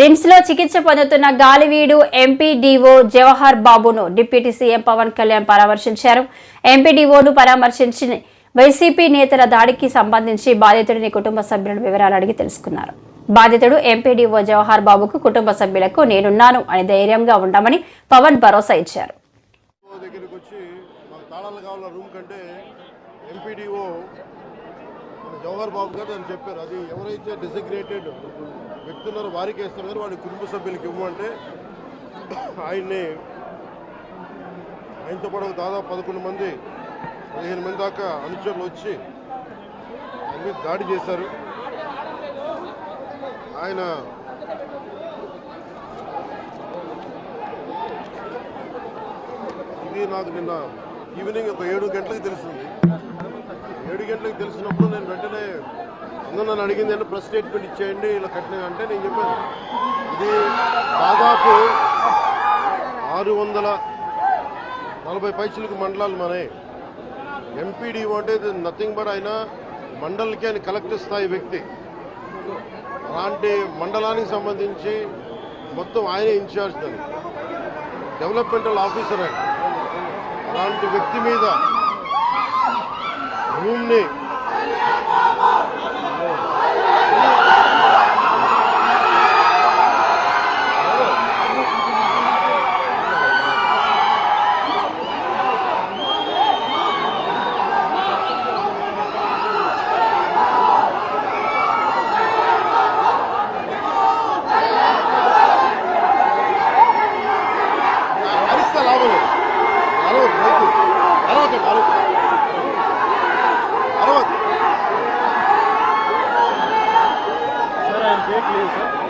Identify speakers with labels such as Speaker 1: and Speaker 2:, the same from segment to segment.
Speaker 1: రిమ్స్లో చికిత్స పొందుతున్న గాలివీడు ఎంపీడీఓ జవహర్ బాబును డిప్యూటీ సీఎం పవన్ కళ్యాణ్ పరామర్శించారు. ఎంపీడీఓను పరామర్శించి వైసీపీ నేతల దాడికి సంబంధించి బాధితుడిని కుటుంబ సభ్యుల వివరాలు అడిగి తెలుసుకున్నారు. బాధితుడు ఎంపీడీఓ జవహర్ బాబుకు కుటుంబ సభ్యులకు నేనున్నాను అని ధైర్యంగా ఉండమని పవన్ భరోసా ఇచ్చారు.
Speaker 2: దగ్గరికి వచ్చి మాకు తాళాలు కావాల? రూమ్ కంటే ఎంపీడీఓ జవహర్ బాబు గారు అని చెప్పారు అది ఎవరైతే డిసిగ్రేటెడ్ వ్యక్తులున్నారో వారికి వేస్తారు కానీ వాడి కుటుంబ సభ్యులకి ఇవ్వమంటే ఆయన్ని ఆయనతో పాటు దాదాపు పదకొండు మంది పదిహేను మంది దాకా అనుచరులు వచ్చి ఆయన మీద దాడి చేశారు. ఆయన ఇది నాకు నిన్న ఈవినింగ్ ఒక ఏడు గంటలకు తెలిసింది. ఏడు గంటలకు తెలిసినప్పుడు నేను వెంటనే అందరూ నన్ను అడిగింది అంటే ప్రెస్ స్టేట్మెంట్ ఇచ్చేయండి ఇలా కట్టిన అంటే నేను చెప్పాను. ఇది దాదాపు ఆరు వందల నలభై పైసలకు మండలాలు మనే ఎంపీడీ అంటే నథింగ్ బట్ ఆయన మండలికి ఆయన కలెక్టర్ స్థాయి వ్యక్తి. అలాంటి మండలానికి సంబంధించి మొత్తం ఆయన ఇన్ఛార్జ్ దానికి. డెవలప్మెంటల్ ఆఫీసర్ ఆయన. అలాంటి వ్యక్తి మీద
Speaker 3: Only. Thank you.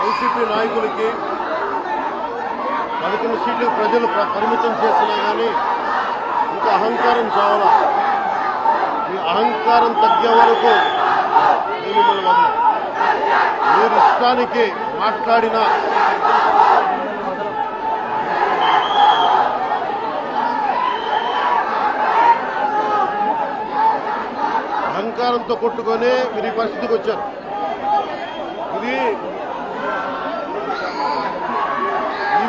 Speaker 2: వైసీపీ నాయకులకి పదకొండు సీట్లు ప్రజలు పరిమితం చేసినా కానీ ఇంకా అహంకారం చావాలా. ఈ అహంకారం తగ్గే వరకు నేను మిమ్మల్ని మీరు ఇష్టానికి మాట్లాడిన అహంకారంతో కొట్టుకొని మీరు ఈ పరిస్థితికి వచ్చారు. ఇది ఈ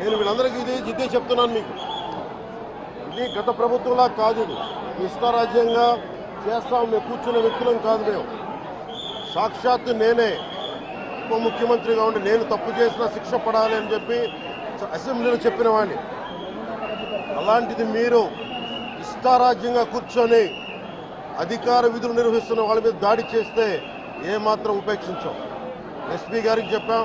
Speaker 2: నేను వీళ్ళందరికీ ఇది ఇదే చెప్తున్నాను మీకు. ఇది గత ప్రభుత్వంలా కాదు ఇది. ఇష్టారాజ్యంగా చేస్తాం మేము కూర్చున్న వ్యక్తులం కాదు మేము. సాక్షాత్ నేనే ఉప ముఖ్యమంత్రిగా ఉండి నేను తప్పు చేసిన శిక్ష పడాలి అని చెప్పి అసెంబ్లీలో చెప్పిన వాడిని. అలాంటిది మీరు ఇష్టారాజ్యంగా కూర్చొని అధికార విధులు నిర్వహిస్తున్న వాళ్ళ మీద దాడి చేస్తే ఏమాత్రం ఉపేక్షించాం. ఎస్పీ గారికి చెప్పాం